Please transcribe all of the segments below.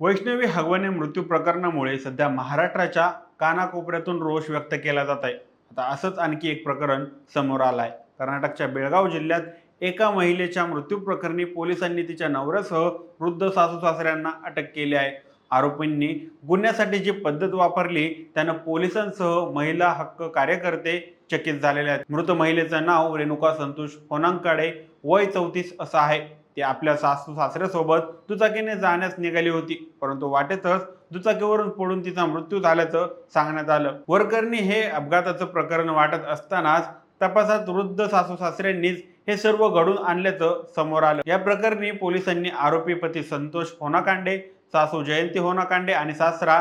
वैष्णवी हगवणे मृत्यू प्रकरणामुळे सध्या महाराष्ट्राच्या कानाकोपऱ्यातून रोष व्यक्त केला जात आहे. आता असंच आणखी एक प्रकरण समोर आलं आहे कर्नाटकच्या बेळगाव जिल्ह्यात एका महिलेच्या मृत्यू प्रकरणी पोलिसांनी तिच्या नवऱ्यासह वृद्ध सासू सासऱ्यांना अटक केली आहे. आरोपींनी गुन्ह्यासाठी जी पद्धत वापरली त्यानं पोलिसांसह महिला हक्क कार्यकर्ते चकित झालेले आहेत. मृत महिलेचं नाव रेणुका संतोष होनांकडे वय चौतीस असं आहे. ती आपल्या सासू सासऱ्यासोबत दुचाकीने जाण्यास निघाली होती. परंतु वाटेतच दुचाकीवरून पडून तिचा मृत्यू झाल्याचं सांगण्यात आलं. वरकरणी हे अपघाताचं प्रकरण वाटत असतानाच तपासात वृद्ध सासू सासऱ्यांनीच हे सर्व घडून आणल्याचं समोर आलं. या प्रकरणी पोलिसांनी आरोपी पती संतोष होनाकांडे सासू जयंती होनाकांडे आणि सासरा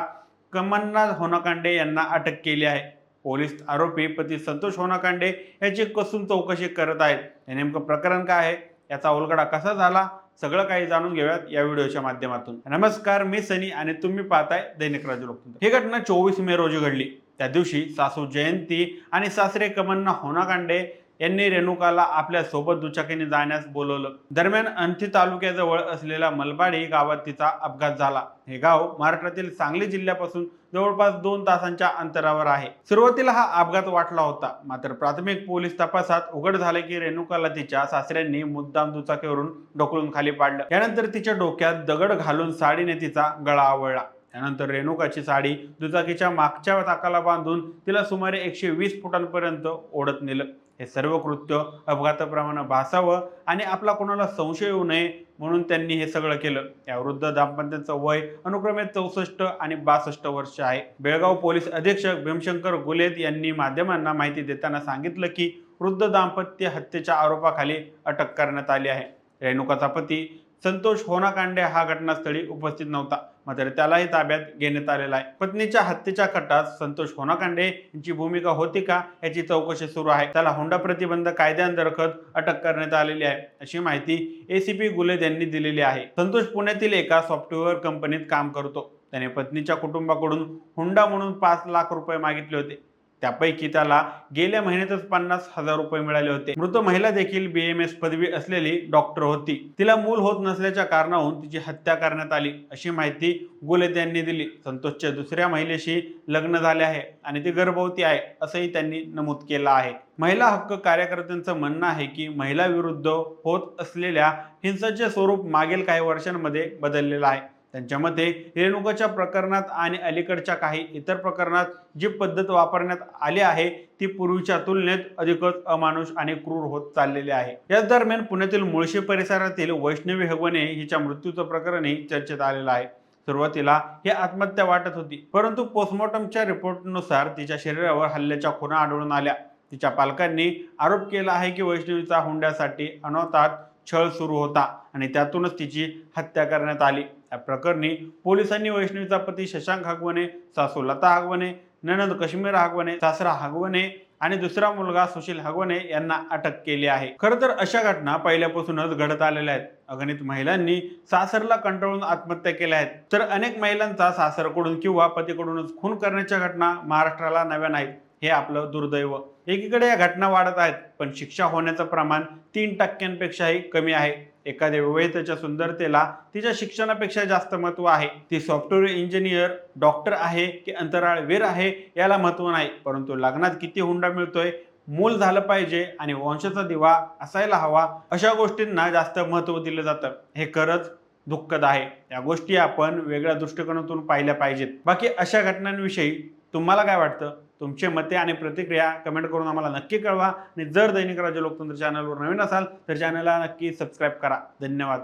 कमलनाथ होनाकांडे यांना अटक केली आहे. पोलीस आरोपी पती संतोष होनाकांडे याची कसून चौकशी करत आहेत. हे नेमकं प्रकरण काय आहे? याचा उलगडा कसा झाला? सगळं काही जाणून घेऊयात या व्हिडिओच्या माध्यमातून. नमस्कार मी सनी आणि तुम्ही पाहताय दैनिक राजू ही घटना चोवीस मे रोजी घडली. त्या दिवशी सासू जयंती आणि सासरे कमन्ना होनाकांडे यांनी रेणुकाला आपल्यासोबत दुचाकीने जाण्यास बोलवलं. दरम्यान अंथी तालुक्याजवळ असलेल्या मलबाडी गावात तिचा अपघात झाला. हे गाव महाराष्ट्रातील सांगली जिल्ह्यापासून जवळपास दोन तासांच्या अंतरावर आहे. सुरुवातीला हा अपघात वाटला होता. मात्र प्राथमिक पोलीस तपासात उघड झाले की रेणुकाला तिच्या सासऱ्यांनी मुद्दाम दुचाकीवरून ढकलून खाली पाडलं. यानंतर तिच्या डोक्यात दगड घालून साडीने तिचा गळा आवळला. त्यानंतर रेणुकाची साडी दुचाकीच्या मागच्या चाकाला बांधून तिला सुमारे एकशे वीस फुटांपर्यंत ओढत नेलं. हे सर्व कृत्य अपघाताप्रमाणे भासावं आणि आपला कोणाला संशय येऊ नये म्हणून त्यांनी हे सगळं केलं. या वृद्ध दाम्पत्याचं वय अनुक्रमे चौसष्ट आणि बासष्ट वर्ष आहे. बेळगाव पोलीस अधीक्षक भीमशंकर गुलेत यांनी माध्यमांना माहिती देताना सांगितलं की वृद्ध दाम्पत्य हत्येच्या आरोपाखाली अटक करण्यात आली आहे. रेणुकाचा पती संतोष होनाकांडे हा घटनास्थळी उपस्थित नव्हता. मात्र त्यालाही ताब्यात घेण्यात आलेला आहे. पत्नीच्या हत्येच्या कटात संतोष होनाकांडे यांची भूमिका होती का याची चौकशी सुरू आहे. त्याला हुंडा प्रतिबंध कायद्यांतर्गत अटक करण्यात आलेली आहे अशी माहिती एसीपी गुलेद यांनी दिलेली आहे. संतोष पुण्यातील एका सॉफ्टवेअर कंपनीत काम करतो. त्याने पत्नीच्या कुटुंबाकडून हुंडा म्हणून पाच लाख रुपये मागितले होते. त्यापैकी त्याला गेल्या महिन्यातच पन्नास हजार रुपये मिळाले होते. मृत महिला देखील बी एम एस पदवी असलेली डॉक्टर होती. तिला मूल होत नसल्याच्या कारणाहून तिची हत्या करण्यात आली अशी माहिती गुलेत यांनी दिली. संतोषच्या दुसऱ्या महिलेशी लग्न झाले आहे आणि ती गर्भवती आहे असंही त्यांनी नमूद केलं आहे. महिला हक्क कार्यकर्त्यांचं म्हणणं आहे की महिला विरुद्ध होत असलेल्या हिंसाचे स्वरूप मागील काही वर्षांमध्ये बदललेलं आहे. त्यांच्या मते रेणुकाच्या प्रकरणात आणि अलीकडच्या काही इतर प्रकरणात जी पद्धत वापरण्यात आली आहे ती पूर्वीच्या तुलनेत अधिकच अमानुष आणि क्रूर होत चाललेली आहे. याच दरम्यान पुण्यातील मुळशी परिसरातील वैष्णवी हगवणे हिच्या मृत्यूचं प्रकरणही चर्चेत आलेलं आहे. सुरुवातीला ही आत्महत्या वाटत होती परंतु पोस्टमॉर्टमच्या रिपोर्टनुसार तिच्या शरीरावर हल्ल्याच्या खुणा आढळून आल्या. तिच्या पालकांनी आरोप केला आहे की वैष्णवीचा हुंड्यासाठी अनवतात छळ सुरू होता आणि त्यातूनच तिची हत्या करण्यात आली. या प्रकरणी पोलिसांनी वैष्णवीचा पती शशांक हागवणे सासू लता हागवणे ननद काश्मीर हागवणे सासरा हागवणे आणि दुसरा मुलगा सुशील हगवणे यांना अटक केली आहे. खरं तर अशा घटना पहिल्यापासूनच घडत आलेल्या आहेत. अगणित महिलांनी सासरला कंटाळून आत्महत्या केल्या आहेत. तर अनेक महिलांचा सासरकडून किंवा पतीकडूनच खून करण्याच्या घटना महाराष्ट्राला नव्या नाहीत. हे आपलं दुर्दैव. एकीकडे या घटना वाढत आहेत पण शिक्षा होण्याचं प्रमाण तीन टक्क्यांपेक्षाही कमी आहे. एखाद्या विवाहितेच्या सुंदरतेला तिच्या शिक्षणापेक्षा जास्त महत्त्व आहे. ती सॉफ्टवेअर इंजिनियर डॉक्टर आहे की अंतराळवीर आहे याला महत्त्व नाही. परंतु लग्नात किती हुंडा मिळतोय मूल झालं पाहिजे आणि वंशाचा दिवा असायला हवा अशा गोष्टींना जास्त महत्त्व दिलं जातं. हे खरंच दुःखद आहे. या गोष्टी आपण वेगळ्या दृष्टिकोनातून पाहिल्या पाहिजेत. बाकी अशा घटनांविषयी तुम्हाला काय वाटतं? तुमचे मते आणि प्रतिक्रिया कमेंट करून आम्हाला नक्की कळवा. आणि जर दैनिक राज्य लोकतंत्र चॅनलवर नवीन असाल तर चॅनलला नक्की सबस्क्राईब करा. धन्यवाद.